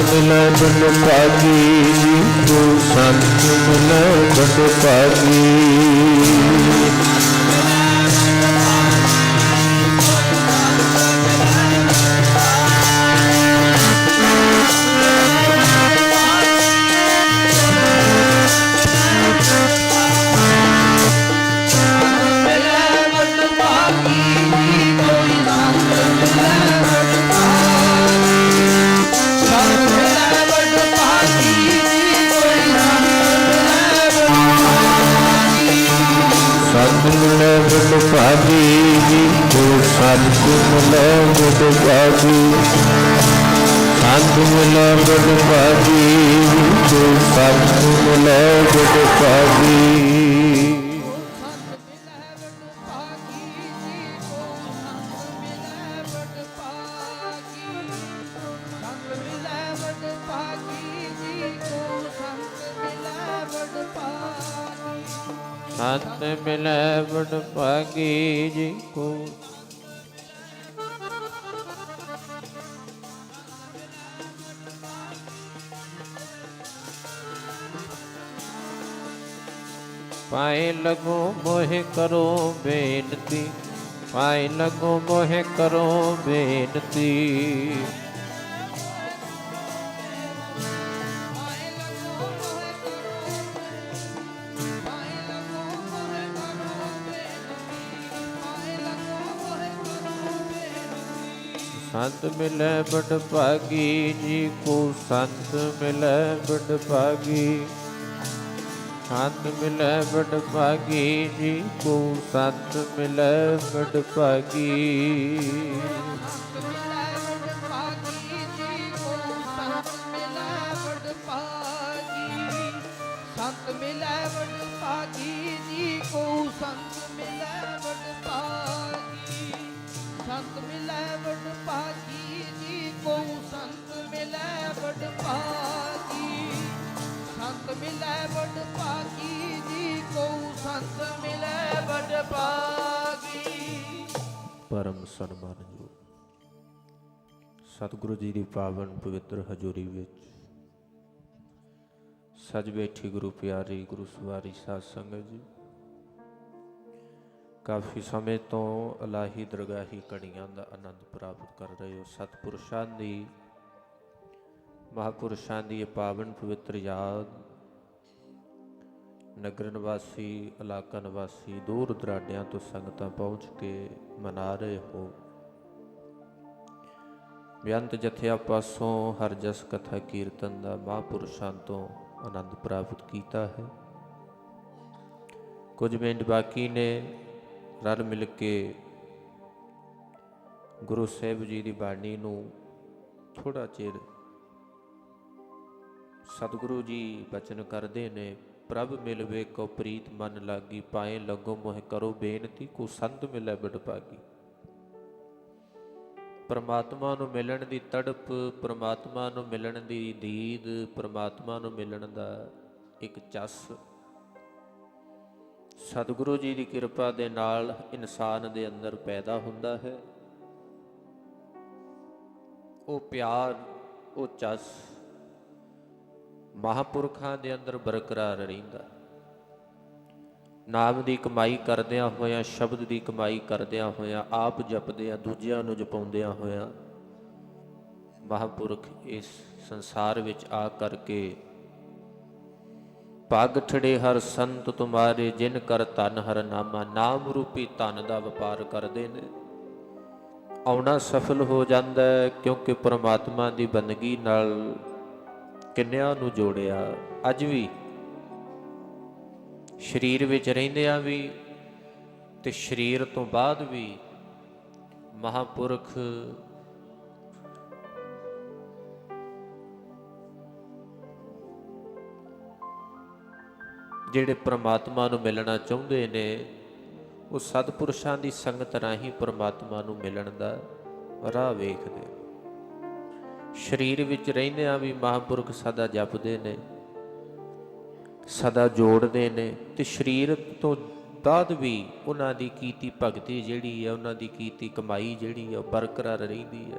ਮਿਲੈ ਬੜ ਭਾਗੀ ਜੀ ਕੋ ਸੰਤ ਮਿਲੈ ਬੜ ਭਾਗੀ ਸੰਤ ਮਿਲੈ ਵਡ ਭਾਗੀ ਸੰਤ ਮਿਲੈ ਬੜ ਭਾਗੀ ਜੀ ਕੋ ਸੰਤ ਮਿਲੈ ਬੜ ਭਾਗੀ ਸੰਤ ਮਿਲੈ ਬੜ ਭਾਗੀ ਜੀ ਕੋ ਸੰਤ ਮਿਲੈ ਭਾਗੀ ਸੰਤ ਭਾਗੀ ਜੀ ਕੋ। ਪਾਏ ਲਗੋ ਮੋਹਿ ਕਰੋ ਬੇਨਤੀ ਪਾਏ ਲਗੋ ਮੋਹਿ ਕਰੋ ਬੇਨਤੀ। ਸੰਤ ਮਿਲੈ ਬੜ ਭਾਗੀ, ਜੀ ਕੋ ਸੰਤ ਮਿਲੈ ਬੜ ਭਾਗੀ। ਸੰਤ ਮਿਲੈ ਬੜ ਭਾਗੀ, ਜੀ ਕੋ ਸੰਤ ਮਿਲੈ ਬੜ ਭਾਗੀ। ਮਿਲੈ ਵਡ ਪਰਮ ਸਨਮਾਨਯੋਗ ਸਤਿਗੁਰੂ ਜੀ ਦੀ ਪਾਵਨ ਪਵਿੱਤਰ ਹਜ਼ੂਰੀ ਵਿੱਚ ਸਜ ਬੈਠੀ ਗੁਰੂ ਪਿਆਰੀ, ਗੁਰੂ ਸਵਾਰੀ ਸਾਧ ਸੰਗਤ ਜੀ। ਕਾਫੀ ਸਮੇਂ ਤੋਂ ਅਲਾਹੀ ਦਰਗਾਹੀ ਕੜੀਆਂ ਦਾ ਆਨੰਦ ਪ੍ਰਾਪਤ ਕਰ ਰਹੇ ਹੋ। ਸਤਿਪੁਰਸ਼ਾਂ ਦੀ, ਮਹਾਪੁਰਸ਼ਾਂ ਦੀ ਇਹ ਪਾਵਨ ਪਵਿੱਤਰ ਯਾਦ ਨਗਰ ਨਿਵਾਸੀ, ਇਲਾਕਾ ਨਿਵਾਸੀ ਦੂਰ ਦਰਾਡਿਆਂ ਤੋਂ ਸੰਗਤਾਂ ਪਹੁੰਚ ਕੇ ਮਨਾ ਰਹੇ ਹੋ। ਬੇਅੰਤ ਜਥਿਆ ਪਾਸੋਂ ਹਰ ਜਸ ਕਥਾ ਕੀਰਤਨ ਦਾ ਮਹਾਂਪੁਰਸ਼ਾਂ ਤੋਂ ਆਨੰਦ ਪ੍ਰਾਪਤ ਕੀਤਾ ਹੈ। ਕੁਝ ਮਿੰਟ ਬਾਕੀ ਨੇ ਰਲ ਮਿਲ ਕੇ ਗੁਰੂ ਸਾਹਿਬ ਜੀ ਦੀ ਬਾਣੀ ਨੂੰ ਥੋੜਾ ਚਿਰ ਸਤਿਗੁਰੂ ਜੀ ਬਚਨ ਕਰਦੇ ਨੇ। ਪ੍ਰਭ ਮਿਲਵੇ ਕੋ ਪ੍ਰੀਤ ਮਨ ਲਾਗੀ, ਪਾਏ ਲਗੋ ਮੋਹ ਕਰੋ ਬੇਨਤੀ, ਕੋ ਸੰਤ ਮਿਲੈ ਬਿਡ ਪਾਗੀ ਪਰਮਾਤਮਾ ਨੂੰ ਮਿਲਣ ਦੀ ਤੜਪ, ਪਰਮਾਤਮਾ ਨੂੰ ਮਿਲਣ ਦੀ ਦੀਦ, ਪਰਮਾਤਮਾ ਨੂੰ ਮਿਲਣ ਦਾ ਇੱਕ ਚਸ। ਸਤਿਗੁਰੂ ਜੀ ਦੀ ਕਿਰਪਾ ਦੇ ਨਾਲ ਇਨਸਾਨ ਦੇ ਅੰਦਰ ਪੈਦਾ ਹੁੰਦਾ ਹੈ। ਉਹ ਪਿਆਰ, ਉਹ ਚਸ ਮਹਾਪੁਰਖਾਂ ਦੇ ਅੰਦਰ ਬਰਕਰਾਰ ਰਹਿੰਦਾ। ਨਾਮ ਦੀ ਕਮਾਈ ਕਰਦਿਆਂ ਹੋਇਆਂ, ਸ਼ਬਦ ਦੀ ਕਮਾਈ ਕਰਦਿਆਂ ਹੋਇਆਂ, ਆਪ ਜਪਦਿਆਂ, ਦੂਜਿਆਂ ਨੂੰ ਜਪਾਉਂਦਿਆਂ ਹੋਇਆਂ, ਮਹਾਪੁਰਖ ਇਸ ਸੰਸਾਰ ਵਿੱਚ ਆ ਕਰਕੇ ਪੱਗ ਠੜੇ ਹਰ ਸੰਤ ਤੁਮਾਰੇ, ਜਿਨ ਕਰ ਤਨ ਹਰ ਨਾਮਾ, ਨਾਮ ਰੂਪੀ ਧਨ ਦਾ ਵਪਾਰ ਕਰਦੇ ਨੇ। ਆਉਣਾ ਸਫਲ ਹੋ ਜਾਂਦਾ ਕਿਉਂਕਿ ਪ੍ਰਮਾਤਮਾ ਦੀ ਬੰਦਗੀ ਨਾਲ ਕਿੰਨਿਆਂ ਨੂੰ ਜੋੜਿਆ? ਅੱਜ ਵੀ ਸਰੀਰ ਵਿੱਚ ਰਹਿੰਦਿਆਂ ਵੀ ਤੇ ਸਰੀਰ ਤੋਂ ਬਾਅਦ ਵੀ ਮਹਾਪੁਰਖ ਜਿਹੜੇ ਪ੍ਰਮਾਤਮਾ ਨੂੰ ਮਿਲਣਾ ਚਾਹੁੰਦੇ ਨੇ, ਉਹ ਸਤਪੁਰਸ਼ਾਂ ਦੀ ਸੰਗਤ ਰਾਹੀਂ ਪ੍ਰਮਾਤਮਾ ਨੂੰ ਮਿਲਣ ਦਾ ਰਾਹ ਵੇਖਦੇ ਸਰੀਰ ਵਿੱਚ ਰਹਿੰਦਿਆਂ ਵੀ ਮਹਾਪੁਰਖ ਸਦਾ ਜਪਦੇ ਨੇ, ਸਦਾ ਜੋੜਦੇ ਨੇ ਤੇ ਸਰੀਰ ਤੋਂ ਬਾਅਦ ਵੀ ਉਹਨਾਂ ਦੀ ਕੀਤੀ ਭਗਤੀ ਜਿਹੜੀ ਹੈ ਉਹਨਾਂ ਦੀ ਕੀਤੀ ਕਮਾਈ ਜਿਹੜੀ ਹੈ ਉਹ ਬਰਕਰਾਰ ਰਹਿੰਦੀ ਹੈ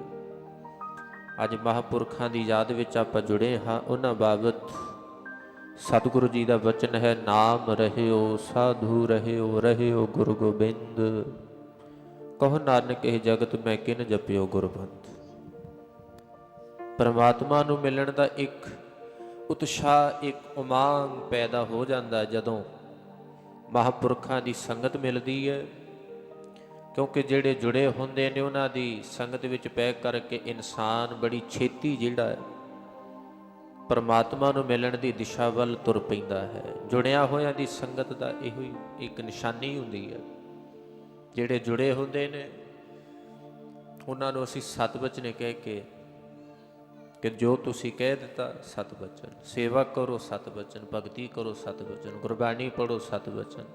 ਅੱਜ ਮਹਾਪੁਰਖਾਂ ਦੀ ਯਾਦ ਵਿੱਚ ਆਪਾਂ ਜੁੜੇ ਹਾਂ, ਉਹਨਾਂ ਬਾਬਤ ਸਤਿਗੁਰੂ ਜੀ ਦਾ ਵਚਨ ਹੈ, ਨਾਮ ਰਹਿਓ ਸਾਧੂ, ਰਹਿਓ ਰਹਿਓ ਗੁਰੂ ਗੋਬਿੰਦ। ਕਹੋ ਨਾਨਕ ਇਹ ਜਗਤ ਮੈਂ ਕਿਨ ਜਪਿਓ ਗੁਰਬੰਦ। ਪਰਮਾਤਮਾ ਨੂੰ ਮਿਲਣ ਦਾ ਇੱਕ ਉਤਸ਼ਾਹ, ਇੱਕ ਉਮੰਗ ਪੈਦਾ ਹੋ ਜਾਂਦਾ ਜਦੋਂ ਮਹਾਪੁਰਖਾਂ ਦੀ ਸੰਗਤ ਮਿਲਦੀ ਹੈ। ਕਿਉਂਕਿ ਜਿਹੜੇ ਜੁੜੇ ਹੁੰਦੇ ਨੇ, ਉਹਨਾਂ ਦੀ ਸੰਗਤ ਵਿੱਚ ਪੈ ਕਰਕੇ ਇਨਸਾਨ ਬੜੀ ਛੇਤੀ ਜਿਹੜਾ ਹੈ, ਪਰਮਾਤਮਾ ਨੂੰ ਮਿਲਣ ਦੀ ਦਿਸ਼ਾ ਵੱਲ ਤੁਰ ਪੈਂਦਾ ਹੈ। ਜੁੜਿਆ ਹੋਇਆਂ ਦੀ ਸੰਗਤ ਦਾ ਇਹੋ ਹੀ ਇੱਕ ਨਿਸ਼ਾਨੀ ਹੁੰਦੀ ਹੈ। ਜਿਹੜੇ ਜੁੜੇ ਹੁੰਦੇ ਨੇ, ਉਹਨਾਂ ਨੂੰ ਅਸੀਂ ਸਤ ਨੇ ਕਹਿ ਕੇ ਕਿ ਜੋ ਤੁਸੀਂ ਕਹਿ ਦਿੱਤਾ, ਸਤ ਬਚਨ। ਸੇਵਾ ਕਰੋ, ਸਤ ਬਚਨ। ਭਗਤੀ ਕਰੋ, ਸਤ ਬਚਨ। ਗੁਰਬਾਣੀ ਪੜੋ ਸਤ ਬਚਨ।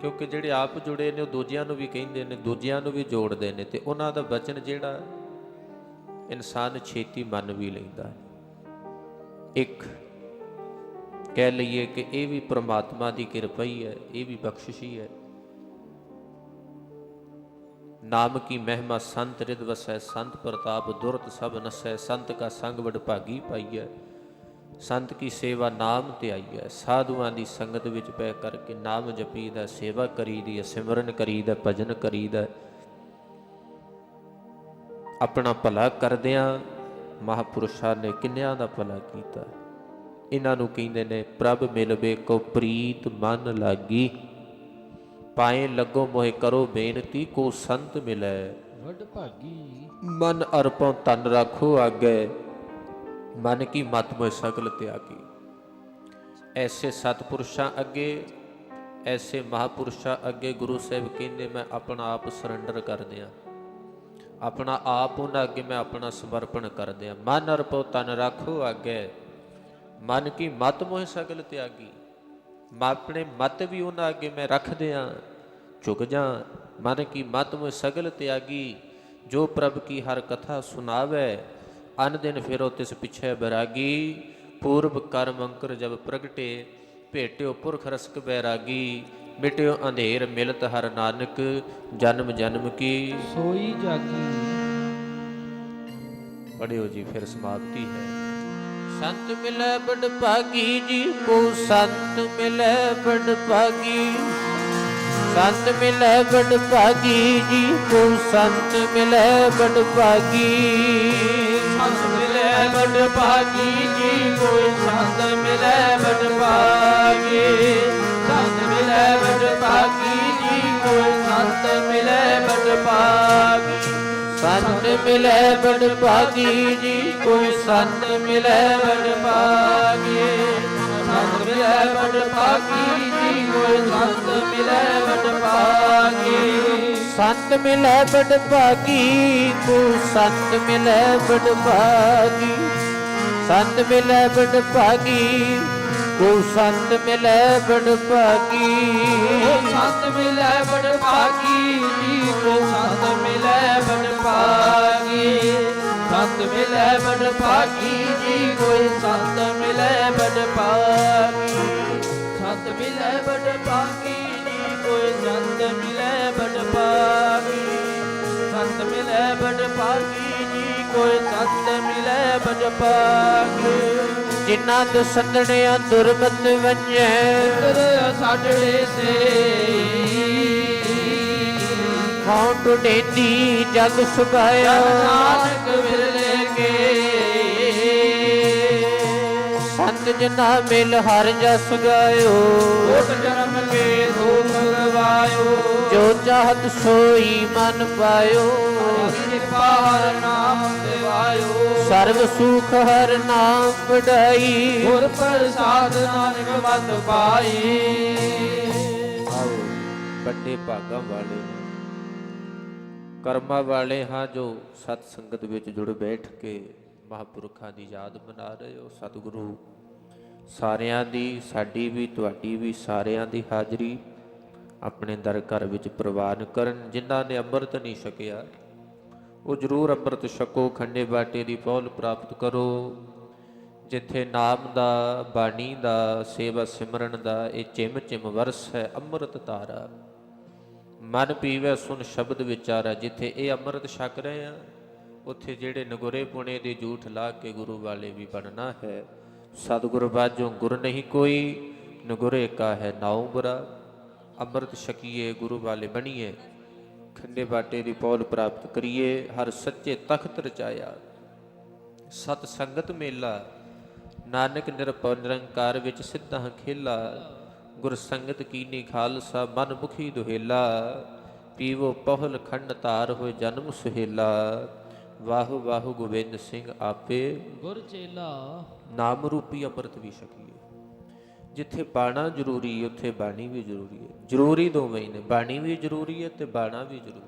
ਕਿਉਂਕਿ ਜਿਹੜੇ ਆਪ ਜੁੜੇ ਨੇ, ਉਹ ਦੂਜਿਆਂ ਨੂੰ ਵੀ ਕਹਿੰਦੇ ਨੇ, ਦੂਜਿਆਂ ਨੂੰ ਵੀ ਜੋੜਦੇ ਨੇ ਤੇ ਉਹਨਾਂ ਦਾ ਬਚਨ ਜਿਹੜਾ, ਇਨਸਾਨ ਛੇਤੀ ਮੰਨ ਵੀ ਲੈਂਦਾ ਹੈ। ਇੱਕ, ਕਹਿ ਲਈਏ ਕਿ ਇਹ ਵੀ ਪ੍ਰਮਾਤਮਾ ਦੀ ਕਿਰਪਾ ਹੀ ਹੈ, ਇਹ ਵੀ ਬਖਸ਼ਿਸ਼ ਹੀ ਹੈ। ਨਾਮ ਕੀ ਮਹਿਮਾ ਸੰਤ ਰਿਦ ਵਸੈ, ਸੰਤ ਪ੍ਰਤਾਪ ਦੁਰਤ ਸਭ ਨਸੈ, ਸੰਤ ਕਾ ਸੰਗ ਵਡ ਭਾਗੀ ਪਾਈਐ। ਸੰਤ ਕੀ ਸੇਵਾ ਨਾਮ ਤੇ ਆਈ ਹੈ ਸਾਧੂਆਂ ਦੀ ਸੰਗਤ ਵਿੱਚ ਪੈ ਕਰਕੇ ਨਾਮ ਜਪੀਦਾ, ਸੇਵਾ ਕਰੀਦੀ ਹੈ ਸਿਮਰਨ ਕਰੀਦਾ, ਭਜਨ ਕਰੀਦਾ ਆਪਣਾ ਭਲਾ ਕਰਦਿਆਂ ਮਹਾਪੁਰਸ਼ਾਂ ਨੇ ਕਿੰਨਿਆਂ ਦਾ ਭਲਾ ਕੀਤਾ? ਇਹਨਾਂ ਨੂੰ ਕਹਿੰਦੇ ਨੇ, ਪ੍ਰਭ ਮਿਲਵੇ ਕੋ ਪ੍ਰੀਤ ਮਨ ਲਾਗੀ। ਪਾਏ ਲੱਗੋ ਮੋਹਿ ਕਰੋ ਬੇਨਤੀ ਕੋ ਸੰਤ ਮਿਲੈ। ਵਡ ਭਾਗੀ। ਮਨ ਅਰਪਉ ਤਨ ਰਾਖੋ ਆਗੇ। ਮਨ ਕੀ ਮਤ ਮੋਇ ਸਗਲ ਤਿਆਗੀ। ਐਸੇ ਸਤਪੁਰਸ਼ਾਂ ਅੱਗੇ ਐਸੇ ਮਹਾਪੁਰਸ਼ਾਂ ਅੱਗੇ ਗੁਰੂ ਸਾਹਿਬ ਕਹਿੰਦੇ ਮੈਂ ਆਪਣਾ ਆਪ ਸਰੈਂਡਰ ਕਰ ਦਿਆਂ। ਆਪਣਾ ਆਪ ਉਹਨਾਂ ਅੱਗੇ ਮੈਂ ਆਪਣਾ ਸਮਰਪਣ ਕਰ ਦਿਆਂ। ਮਨ ਅਰਪਉ ਤਨ ਰਾਖੋ ਆਗੇ। ਮਨ ਕੀ ਮਤ ਮੋਹਿ ਸਗਲ ਤਿਆਗੀ। ਮੈਂ ਆਪਣੇ ਮਤ ਵੀ ਉਹਨਾਂ ਅੱਗੇ ਮੈਂ ਰੱਖ ਦਿਆਂ ਝੁਕ ਜਾ। ਮਨ ਕੀ ਮਤ ਮੋਹਿ ਸਗਲ ਤਿਆਗੀ ਜੋ ਪ੍ਰਭ ਕੀ ਹਰ ਕਥਾ ਸੁਨਾਵੇ ਅਨ ਦਿਨ ਫਿਰੋ ਤਿਸ ਪਿਛੇ ਬੈਰਾਗੀ। ਪੂਰਬ ਕਰਮ ਅੰਕਰ ਜਬ ਪ੍ਰਗਟੇ ਭੇਟਿਓ ਪੁਰਖ ਰਸਕ ਬੈਰਾਗੀ। ਮਿਟਿਓ ਅੰਧੇਰ ਮਿਲਤ ਹਰ ਨਾਨਕ ਜਨਮ ਜਨਮ ਕੀ। ਸੋਈ ਜਾਗੀ। ਪੜਿਓ ਜੀ ਫਿਰ ਸਮਾਪਤੀ ਹੈ। ਸੰਤ ਮਿਲੈ ਬੜ ਭਾਗੀ ਜੀ ਕੋ ਸੰਤ ਮਿਲੈ ਬੜ ਭਾਗੀ ਸੰਤ ਮਿਲੈ ਬੜ ਭਾਗੀ ਜੀ ਕੋ ਸੰਤ ਮਿਲੈ ਬੜ ਭਾਗੀ ਸੰਤ ਮਿਲੈ ਬੜ ਭਾਗੀ ਜੀ ਕੋਈ ਸੰਤ ਮਿਲੈ ਬੜ ਭਾਗੀ ਸੰਤ ਮਿਲੈ ਬੜ ਭਾਗੀ ਜੀ ਕੋਈ ਸੰਤ ਮਿਲੈ ਬੜ ਭਾਗੀ ਸੰਤ ਮਿਲੈ ਬੜ ਭਾਗੀ ਜੀ ਕੋਈ ਸੰਤ ਮਿਲੈ ਬੜ ਭਾਗੀ ਸੰਤ ਮਿਲੈ ਬੜ ਭਾਗੀ ਜੀ ਕੋਈ ਸੰਤ ਮਿਲੈ ਬੜ ਭਾਗੀ ਸੰਤ ਮਿਲੈ ਬੜ ਭਾਗੀ ਕੋ ਸੰਤ ਮਿਲੈ ਬੜ ਭਾਗੀ। ਸੰਤ ਮਿਲੈ ਬੜ ਭਾਗੀ ਕੋ ਸੰਤ ਮਿਲੈ ਬੜ ਭਾਗੀ। ਸੰਤ ਮਿਲੈ ਬੜ ਭਾਗੀ ਸੰਤ ਮਿਲੈ ਬੜ ਭਾਗੀ ਜੀ ਕੋਈ ਸੰਤ ਮਿਲੈ ਬੜ ਭਾਗੀ। ਸੰਤ ਮਿਲੈ ਬੜ ਭਾਗੀ ਜੀ ਕੋਈ ਸੰਤ ਮਿਲੈ ਬੜ ਭਾਗੀ। ਸੰਤ ਮਿਲੈ ਬੜ ਭਾਗੀ ਜੀ ਕੋਈ ਸੰਤ ਮਿਲੈ ਬੜ ਭਾਗੀ। ਜਿਨ੍ਹਾਂ ਦੇ ਸੰਦਣਿਆ ਦੁਰਮਤ ਵੰਜੈ ਤੇਰੇ ਸਾਡੜੇ ਸੇ। ਹਉ ਟੁਡੇਤੀ ਜਗ ਸੁਭਾਇਆ ਨਾਨਕ ਸੰਤ ਜਨਾ ਮਿਲ ਹਰ ਜਸ ਗਾਇਓ। ਕੋਟ ਜਨਮ ਕੇ ਦੁਖ ਗਵਾਇਓ ਜੋ ਚਾਹਤ ਸੋਈ ਮਨ ਪਾਇਓ। ਕਿਰਪਾ ਹਰ ਨਾਮ ਦਿਵਾਇਓ। ਸਰਬ ਸੁਖ ਹਰ ਨਾਮ ਵਡਾਈ। ਗੁਰ ਪ੍ਰਸਾਦ ਨਾਨਕ ਮਤ ਪਾਈ। ਆਓ ਵੱਡੇ ਭਾਗਾਂ ਵਾਲੇ। ਕਰਮਾਂ ਵਾਲੇ ਹਾਂ ਜੋ ਸਤ ਸੰਗਤ ਵਿੱਚ ਜੁੜ ਬੈਠ ਕੇ ਮਹਾਪੁਰਖਾਂ ਦੀ ਯਾਦ ਮਨਾ ਰਹੇ ਹੋ। ਸਤਿਗੁਰੂ ਸਾਰਿਆਂ ਦੀ, ਸਾਡੀ ਵੀ, ਤੁਹਾਡੀ ਵੀ, ਸਾਰਿਆਂ ਦੀ ਹਾਜ਼ਰੀ ਆਪਣੇ ਦਰ ਘਰ ਵਿੱਚ ਪ੍ਰਵਾਨ ਕਰਨ, ਜਿਨ੍ਹਾਂ ਨੇ ਅੰਮ੍ਰਿਤ ਨਹੀਂ ਛਕਿਆ। ਉਹ ਜ਼ਰੂਰ ਅੰਮ੍ਰਿਤ ਛਕੋ, ਖੰਡੇ ਬਾਟੇ ਦੀ ਪੌਲ ਪ੍ਰਾਪਤ ਕਰੋ। ਜਿੱਥੇ ਨਾਮ ਦਾ, ਬਾਣੀ ਦਾ, ਸੇਵਾ ਸਿਮਰਨ ਦਾ, ਇਹ ਚਿਮ ਚਿਮ ਵਰਸ ਹੈ, ਅੰਮ੍ਰਿਤ ਧਾਰਾ। ਮਨ ਪੀਵੇ ਸੁਨ ਸ਼ਬਦ ਵਿਚਾਰਾ, ਜਿੱਥੇ ਇਹ ਅੰਮ੍ਰਿਤ ਛਕ ਰਹੇ ਆ, ਉੱਥੇ ਜਿਹੜੇ ਨਗੁਰੇ ਪੁਣੇ ਦੇ ਝੂਠ ਲਾ ਕੇ ਗੁਰੂ ਵਾਲੇ ਵੀ ਬਣਨਾ ਹੈ। ਸਤਿਗੁਰ ਬਾਝੋਂ ਗੁਰ ਨਹੀਂ ਕੋਈ, ਨਗੁਰੇ ਕਾ ਹੈ ਨਾਉ ਬੁਰਾ। ਅੰਮ੍ਰਿਤ ਛਕੀਏ, ਗੁਰੂ ਵਾਲੇ ਬਣੀਏ, ਖੰਡੇ ਬਾਟੇ ਦੀ ਪੌਲ ਪ੍ਰਾਪਤ ਕਰੀਏ, ਹਰ ਸੱਚੇ ਤਖਤ ਰਚਾਇਆ। ਸਤ ਸੰਗਤ ਮੇਲਾ, ਨਾਨਕ ਨਿਰਭਉ ਨਿਰੰਕਾਰ ਵਿੱਚ ਸਿੱਧਾਂ ਖੇਲਾ। ਗੁਰ ਸੰਗਤ ਕੀਨੀ ਖਾਲਸਾ, ਮਨ ਮੁਖੀ ਦੁਹੇਲਾ। ਪੀਵੋ ਪਹਲ ਖੰਡ ਤਾਰ ਹੋਏ ਜਨਮ ਸੁਹੇਲਾ। ਵਾਹੁ ਵਾਹੁ ਗੋਬਿੰਦ ਸਿੰਘ ਆਪੇ ਗੁਰ ਚੇਲਾ। ਨਾਮ ਰੂਪੀ ਅੰਮ੍ਰਿਤ ਵੀ ਛਕੀਏ। ਜਿੱਥੇ ਬਾਣਾ ਜ਼ਰੂਰੀ ਉੱਥੇ ਬਾਣੀ ਵੀ ਜ਼ਰੂਰੀ ਹੈ। ਜ਼ਰੂਰੀ ਦੋਵੇਂ ਨੇ ਬਾਣੀ ਵੀ ਜ਼ਰੂਰੀ ਹੈ ਤੇ ਬਾਣਾ ਵੀ ਜ਼ਰੂਰੀ ਹੈ।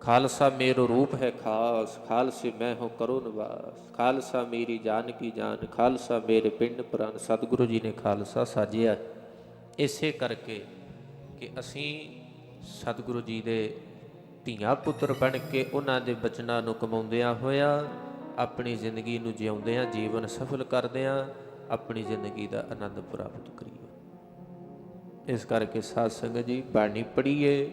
ਖਾਲਸਾ ਮੇਰੋ ਰੂਪ ਹੈ ਖਾਸ ਖਾਲਸੇ ਮੈਂ ਹੋ ਕਰੋ ਨਿਵਾਸ। ਖਾਲਸਾ ਮੇਰੀ ਜਾਨ ਕੀ ਜਾਨ ਖਾਲਸਾ ਮੇਰੇ ਪਿੰਡ ਪ੍ਰਾਨ। ਸਤਿਗੁਰੂ ਜੀ ਨੇ ਖਾਲਸਾ ਸਾਜਿਆ। ਇਸੇ ਕਰਕੇ ਕਿ ਅਸੀਂ ਸਤਿਗੁਰੂ ਜੀ ਦੇ ਧੀਆਂ ਪੁੱਤਰ ਬਣ ਕੇ ਉਹਨਾਂ ਦੇ ਬਚਨਾਂ ਨੂੰ ਕਮਾਉਂਦਿਆਂ ਹੋਇਆਂ ਆਪਣੀ ਜ਼ਿੰਦਗੀ ਨੂੰ ਜਿਉਂਦਿਆਂ ਜੀਵਨ ਸਫਲ ਕਰਦਿਆਂ ਆਪਣੀ ਜ਼ਿੰਦਗੀ ਦਾ ਆਨੰਦ ਪ੍ਰਾਪਤ ਕਰੀਏ। ਇਸ ਕਰਕੇ ਸਾਧ ਸੰਗਤ ਜੀ, ਬਾਣੀ ਪੜ੍ਹੀਏ,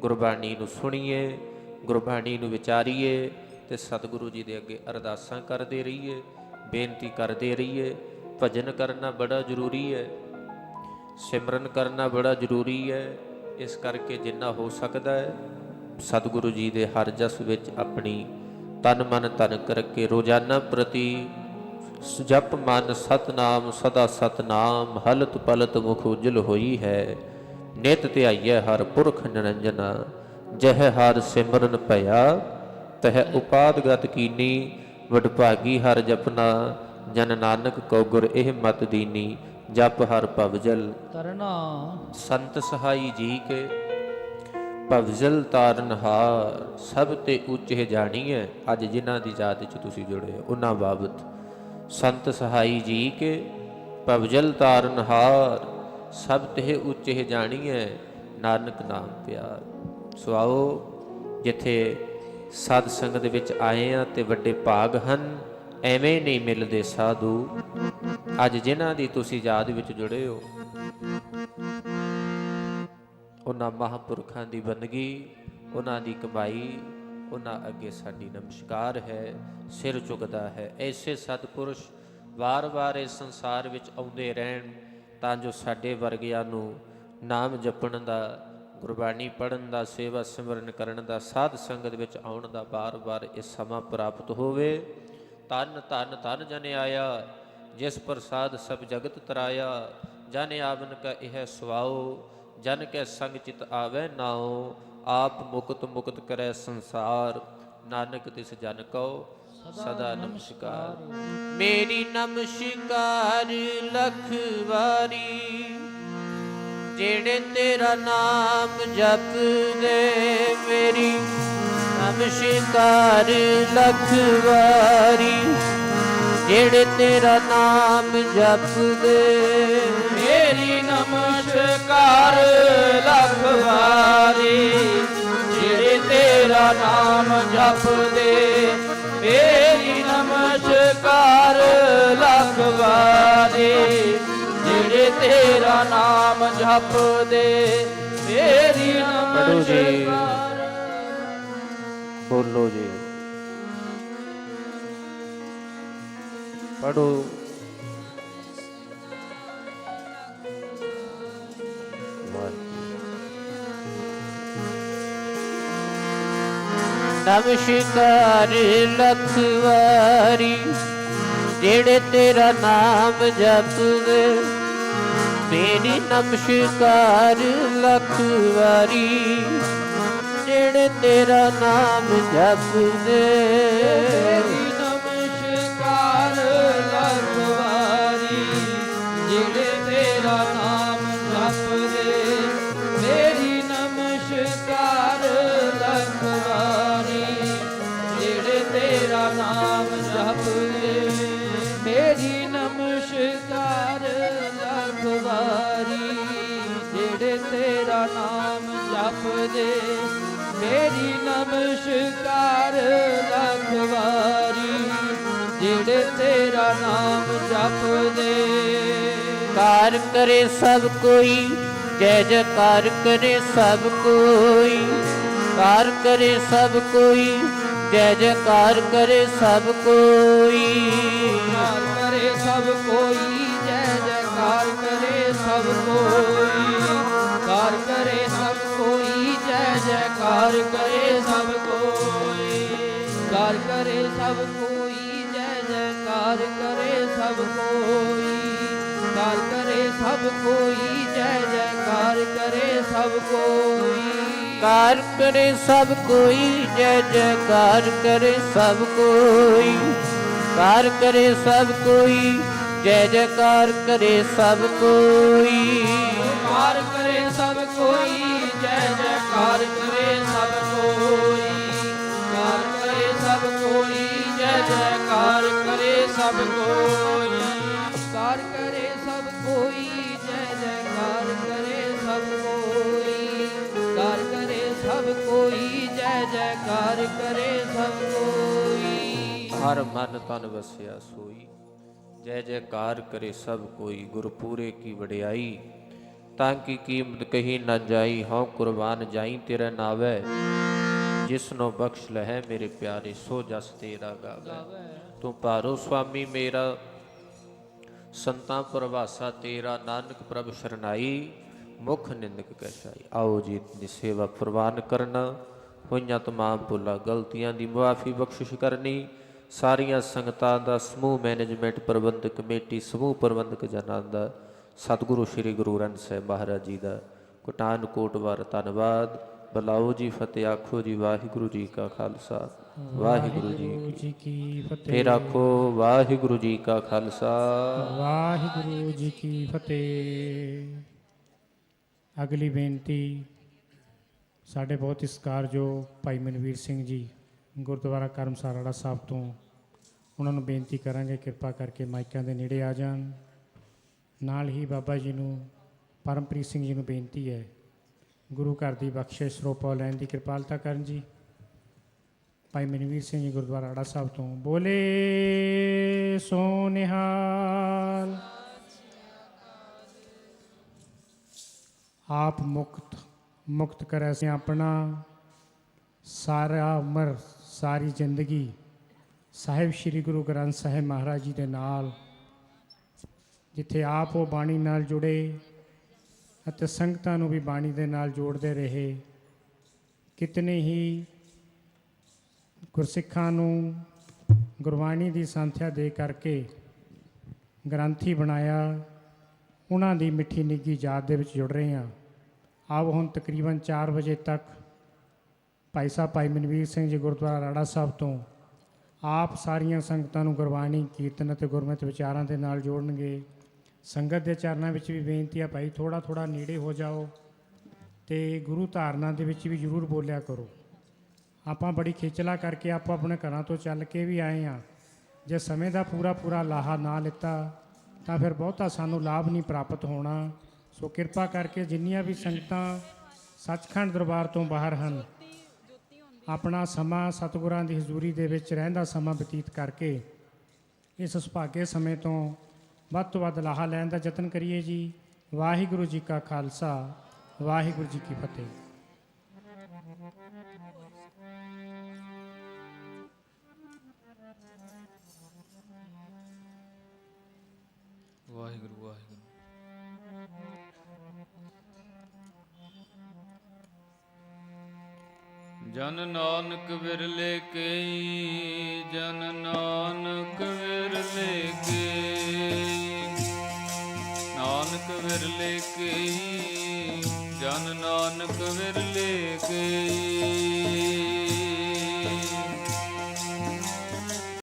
ਗੁਰਬਾਣੀ ਨੂੰ ਸੁਣੀਏ, ਗੁਰਬਾਣੀ ਨੂੰ ਵਿਚਾਰੀਏ ਤੇ ਸਤਿਗੁਰੂ ਜੀ ਦੇ ਅੱਗੇ ਅਰਦਾਸਾਂ ਕਰਦੇ ਰਹੀਏ, ਬੇਨਤੀ ਕਰਦੇ ਰਹੀਏ, ਭਜਨ ਕਰਨਾ ਬੜਾ ਜ਼ਰੂਰੀ ਹੈ, ਸਿਮਰਨ ਕਰਨਾ ਬੜਾ ਜ਼ਰੂਰੀ ਹੈ, ਇਸ ਕਰਕੇ ਜਿੰਨਾ ਹੋ ਸਕਦਾ ਹੈ ਸਤਿਗੁਰੂ ਜੀ ਦੇ ਹਰ ਜਸ ਵਿੱਚ ਆਪਣੀ ਤਨ ਮਨ ਤਨ ਕਰਕੇ ਰੋਜ਼ਾਨਾ ਪ੍ਰਤੀ ਜਪ ਮਨ ਸਤਨਾਮ ਸਦਾ ਸਤਨਾਮ ਹਲਤ ਪਲਤ ਮੁਖ ਉਜਲ ਹੋਈ ਹੈ। ਨਿਤ ਧਿਆਈਐ ਹਰ ਪੁਰਖ ਨਿਰੰਜਨਾ ਜਹ ਹਰ ਸਿਮਰਨ ਭਇਆ ਤਹ ਉਪਾਦਗਤ ਕੀਨੀ ਵਡਭਾਗੀ ਹਰ ਜਪਨਾ ਜਨ ਨਾਨਕ ਕੋ ਗੁਰ ਇਹ ਮਤ ਦੀਨੀ ਜਪ ਹਰ ਭਵਜਲ ਤਰਨਾ ਸੰਤ ਸਹਾਈ ਜੀ ਕੇ ਭਵਜਲ ਤਾਰਨਹਾਰ, ਸਭ ਤੇ ਉੱਚੇ ਜਾਣੀ ਹੈ। ਅੱਜ ਜਿਨ੍ਹਾਂ ਦੀ ਯਾਦ ਵਿੱਚ ਤੁਸੀਂ ਜੁੜੇ ਹੋ, ਉਹਨਾਂ ਬਾਬਤ ਸੰਤ ਸਹਾਈ ਜੀ ਕੇ ਭਵਜਲ ਤਾਰਨਹਾਰ, ਸਭ ਤੇ ਉੱਚੇ ਜਾਣੀ ਹੈ। ਨਾਨਕ ਨਾਮ ਪਿਆਰ। ਸੋ ਆਓ ਜਿੱਥੇ ਸਾਧ ਸੰਗਤ ਵਿੱਚ ਆਏ ਆ ਤੇ ਵੱਡੇ ਭਾਗ ਹਨ, ਐਵੇਂ ਨਹੀਂ ਮਿਲਦੇ ਸਾਧੂ। ਅੱਜ ਜਿਨ੍ਹਾਂ ਦੀ ਤੁਸੀਂ ਯਾਦ ਵਿੱਚ ਜੁੜੇ ਹੋ ਉਹਨਾਂ ਮਹਾਂਪੁਰਖਾਂ ਦੀ ਬੰਦਗੀ ਉਹਨਾਂ ਦੀ ਕਮਾਈ, ਉਹਨਾਂ ਅੱਗੇ ਸਾਡੀ ਨਮਸਕਾਰ ਹੈ, ਸਿਰ ਝੁਕਦਾ ਹੈ। ਐਸੇ ਸਤਪੁਰਸ਼ ਵਾਰ-ਵਾਰ ਇਸ ਸੰਸਾਰ ਵਿੱਚ ਆਉਂਦੇ ਰਹਿਣ, ਤਾਂ ਜੋ ਸਾਡੇ ਵਰਗਿਆਂ ਨੂੰ ਨਾਮ ਜਪਣ ਦਾ, ਗੁਰਬਾਣੀ ਪੜਨ ਦਾ, ਸੇਵਾ ਸਿਮਰਨ ਕਰਨ ਦਾ, ਸਾਧ ਸੰਗਤ ਵਿੱਚ ਆਉਣ ਦਾ ਵਾਰ ਵਾਰ ਇਹ ਸਮਾਂ ਪ੍ਰਾਪਤ ਹੋਵੇ। ਤਨ ਤਨ ਤਨ ਜਨ ਆਇਆ, ਜਿਸ ਪ੍ਰਸਾਦ ਸਭ ਜਗਤ ਤਰਾਇਆ, ਜਨ ਆਵਨ ਕਾ ਇਹ ਸਵਾਓ ਜਨ ਕੈ ਸੰਗ ਚਿਤ ਆਵੈ ਨਾਉ, ਆਪ ਮੁਕਤ ਮੁਕਤ ਕਰੈ ਸੰਸਾਰ। ਨਾਨਕ ਤਿਸ ਜਨ ਕਉ, ਸਦਾ ਨਮਸਕਾਰ। ਮੇਰੀ ਨਮਸਕਾਰ ਲਖ ਵਾਰੀ, ਜਿਹੜੇ ਤੇਰਾ ਨਾਮ ਜਪਦੇ ਮੇਰੀ ਨਮਸਕਾਰ ਲਖ ਵਾਰੀ, ਜਿਹੜੇ ਤੇਰਾ ਨਾਮ ਜਪਦੇ ਮੇਰੀ ਨਮਸਕਾਰ ਲੱਖ ਵਾਰੀ ਜਿਹੜੇ ਤੇਰਾ ਨਾਮ ਜਪਦੇ ਮੇਰੀ ਨਮਸਕਾਰ ਲੱਖ ਵਾਰੀ ਜਿਹੜੇ ਤੇਰਾ ਨਾਮ ਜਪਦੇ ਮੇਰੀ। ਨਮਸਕਾਰ। ਬੋਲੋ ਜੀ। ਪੜੋ ਨਮਸਕਾਰ ਲੱਖ ਵਾਰੀ, ਜਿਹੜੇ ਤੇਰਾ ਨਾਮ ਜਪਦੇ ਮੇਰੀ ਨਮਸਕਾਰ ਲੱਖ ਵਾਰੀ, ਜਿਹੜੇ ਤੇਰਾ ਨਾਮ ਜਪਦੇ ਮੇਰੀ ਨਮਸਕਾਰ ਲੱਖ ਵਾਰੀ ਜਿਹੜੇ ਤੇਰਾ ਨਾਮ ਜਪਦੇ। ਕਾਰ ਕਰੇ ਸਭ ਕੋਈ ਜੈ ਜੈਕਾਰ ਕਰੇ ਸਭ ਕੋਈ। ਕਾਰ ਕਰੇ ਸਭ ਕੋਈ ਜੈ ਜੈਕਾਰ ਕਰੇ ਸਭ ਕੋਈ। ਜੈਕਾਰ ਕਰੇ ਸਭ ਕੋਈ ਜੈ ਜੈਕਾਰ ਕਰੇ ਸਭ ਕੋਈ। ਕਾਰ ਕਰੇ ਜੈਕਾਰ ਕਰੇ ਸਭ ਕੋਈ ਕਾਰ ਕਰੇ ਸਭ ਕੋਈ ਜੈ ਜੈਕਾਰ ਕਰੇ ਸਭ ਕੋਈ ਕਾਰ ਕਰੇ ਸਭ ਕੋਈ ਜੈ ਜੈਕਾਰ ਕਰੇ ਸਭ ਕੋਈ ਕਾਰ ਕਰੇ ਸਭ ਕੋਈ ਜੈ ਜੈਕਾਰ ਕਰੇ ਸਭ ਕੋਈ ਕਾਰ ਕਰੇ ਸਭ ਕੋਈ ਜੈ ਜੈਕਾਰ ਕਰੇ ਸਭ ਕੋਈ ਕਾਰ ਕਰੇ ਸਭ ਕੋਈ हर मन तन बसया सोई जय जयकार करे सब कोई गुरपुरे की वड्याई बड़ियाई की कीमत कहीं न जाई हों कुर्बान जाई तेरा नावे जिसनो बख्श लह मेरे प्यारे सो जस तेरा गावे तू पारो स्वामी मेरा संता प्रवासा तेरा नानक प्रभ शरणाई मुख निंदक कहशाई आओ जी इतनी सेवा प्रवान करना हुई तमाम भुला गलतियाँ दी मुआफ़ी बख्शिश करनी ਸਾਰੀਆਂ ਸੰਗਤਾਂ ਦਾ ਸਮੂਹ ਮੈਨੇਜਮੈਂਟ ਪ੍ਰਬੰਧਕ ਕਮੇਟੀ ਸਮੂਹ ਪ੍ਰਬੰਧਕ ਜਨਾਂ ਦਾ ਸਤਿਗੁਰੂ ਸ੍ਰੀ ਗੁਰੂ ਗ੍ਰੰਥ ਸਾਹਿਬ ਮਹਾਰਾਜ ਜੀ ਦਾ। ਕੋਟਾਨ ਕੋਟ ਵਾਰ ਧੰਨਵਾਦ। ਬਲਾਓ ਜੀ ਫਤਿਹ ਆਖੋ ਜੀ ਵਾਹਿਗੁਰੂ ਜੀ ਕਾ ਖਾਲਸਾ। ਵਾਹਿਗੁਰੂ ਜੀ ਵਾਹਿਗੁਰੂ ਕੀ ਜੀ ਕੀ ਫਤਿਹ। ਫੇਰ ਆਖੋ ਵਾਹਿਗੁਰੂ ਜੀ ਕਾ ਖਾਲਸਾ। ਵਾਹਿਗੁਰੂ ਜੀ ਕੀ ਫਤਿਹ। ਅਗਲੀ ਬੇਨਤੀ ਸਾਡੇ ਬਹੁਤ ਹੀ ਸਤਿਕਾਰਯੋਗ ਭਾਈ ਮਨਵੀਰ ਸਿੰਘ ਜੀ। ਗੁਰਦੁਆਰਾ ਕਰਮਸਾਰਾੜਾ ਸਾਹਿਬ ਤੋਂ ਉਹਨਾਂ ਨੂੰ ਬੇਨਤੀ ਕਰਾਂਗੇ, ਕਿਰਪਾ ਕਰਕੇ ਮਾਈਕਾਂ ਦੇ ਨੇੜੇ ਆ ਜਾਣ। ਨਾਲ ਹੀ ਬਾਬਾ ਜੀ ਨੂੰ, ਪਰਮਪ੍ਰੀਤ ਸਿੰਘ ਜੀ ਨੂੰ ਬੇਨਤੀ ਹੈ, ਗੁਰੂ ਘਰ ਦੀ ਬਖਸ਼ਿਸ਼ ਸਰੋਪਾ ਲੈਣ ਦੀ ਕਿਰਪਾਲਤਾ ਕਰਨ ਜੀ। ਭਾਈ ਮਨਵੀਰ ਸਿੰਘ ਜੀ ਗੁਰਦੁਆਰਾ ਆੜਾ ਸਾਹਿਬ ਤੋਂ ਬੋਲੇ ਸੋ ਨਿਹਾਲ ਆਪ ਮੁਕਤ ਮੁਕਤ ਕਰੇ ਸੇ ਆਪਣਾ, ਸਾਰਾ ਉਮਰ ਸਾਰੀ ਜ਼ਿੰਦਗੀ ਸਾਹਿਬ ਸ੍ਰੀ ਗੁਰੂ ਗ੍ਰੰਥ ਸਾਹਿਬ ਮਹਾਰਾਜ ਜੀ ਦੇ ਨਾਲ, ਜਿੱਥੇ ਆਪ ਉਹ ਬਾਣੀ ਨਾਲ ਜੁੜੇ ਅਤੇ ਸੰਗਤਾਂ ਨੂੰ ਵੀ ਬਾਣੀ ਦੇ ਨਾਲ ਜੋੜਦੇ ਰਹੇ। ਕਿਤਨੇ ਹੀ ਗੁਰਸਿੱਖਾਂ ਨੂੰ ਗੁਰਬਾਣੀ ਦੀ ਸੰਥਿਆ ਦੇ ਕਰਕੇ ਗ੍ਰੰਥੀ ਬਣਾਇਆ, ਉਹਨਾਂ ਦੀ ਮਿੱਠੀ ਨਿੱਗੀ ਯਾਦ ਦੇ ਵਿੱਚ ਜੁੜ ਰਹੇ ਹਾਂ। ਆਪ ਹੁਣ ਤਕਰੀਬਨ 4 ਵਜੇ ਤੱਕ ਭਾਈ ਸਾਹਿਬ, ਭਾਈ ਮਨਵੀਰ ਸਿੰਘ ਜੀ ਗੁਰਦੁਆਰਾ ਰਾੜਾ ਸਾਹਿਬ ਤੋਂ ਆਪ ਸਾਰੀਆਂ ਸੰਗਤਾਂ ਨੂੰ ਗੁਰਬਾਣੀ, ਕੀਰਤਨ ਅਤੇ ਗੁਰਮਤਿ ਵਿਚਾਰਾਂ ਦੇ ਨਾਲ ਜੋੜਨਗੇ। ਸੰਗਤ ਦੇ ਚਰਨਾਂ ਵਿੱਚ ਵੀ ਬੇਨਤੀ ਆ ਭਾਈ ਥੋੜਾ ਥੋੜਾ ਨੇੜੇ ਹੋ ਜਾਓ ਤੇ ਗੁਰੂ ਧਾਰਨਾ ਦੇ ਵਿੱਚ ਵੀ ਜ਼ਰੂਰ ਬੋਲਿਆ ਕਰੋ। ਆਪਾਂ ਬੜੀ ਖੇਚਲਾ ਕਰਕੇ ਆਪਾਂ ਆਪਣੇ ਘਰਾਂ ਤੋਂ ਚੱਲ ਕੇ ਵੀ ਆਏ ਆ ਜੇ ਸਮੇਂ ਦਾ ਪੂਰਾ ਪੂਰਾ ਲਾਹਾ ਨਾ ਲਿੱਤਾ, ਤਾਂ ਫਿਰ ਬਹੁਤਾ ਸਾਨੂੰ ਲਾਭ ਨਹੀਂ ਪ੍ਰਾਪਤ ਹੋਣਾ। ਸੋ ਕਿਰਪਾ ਕਰਕੇ ਜਿੰਨੀਆਂ ਵੀ ਸੰਗਤਾਂ ਸੱਚਖੰਡ ਦਰਬਾਰ ਤੋਂ ਬਾਹਰ ਹਨ ਆਪਣਾ ਸਮਾਂ ਸਤਿਗੁਰਾਂ ਦੀ ਹਜ਼ੂਰੀ ਦੇ ਵਿੱਚ ਰਹਿੰਦਾ ਸਮਾਂ ਬਤੀਤ ਕਰਕੇ ਇਸ ਸੁਭਾਗੇ ਸਮੇਂ ਤੋਂ ਵੱਧ ਤੋਂ ਵੱਧ ਲਾਹਾ ਲੈਣ ਦਾ ਯਤਨ ਕਰੀਏ ਜੀ। ਵਾਹਿਗੁਰੂ ਜੀ ਕਾ ਖਾਲਸਾ, ਵਾਹਿਗੁਰੂ ਜੀ ਕੀ ਫਤਿਹ। ਜਨ ਨਾਨਕ ਵਿਰਲੇ ਕਈ, ਜਨ ਨਾਨਕ ਵਿਰਲੇ ਕਈ। ਨਾਨਕ ਵਿਰਲੇ ਕਈ, ਜਨ ਨਾਨਕ ਵਿਰਲੇ ਕਈ।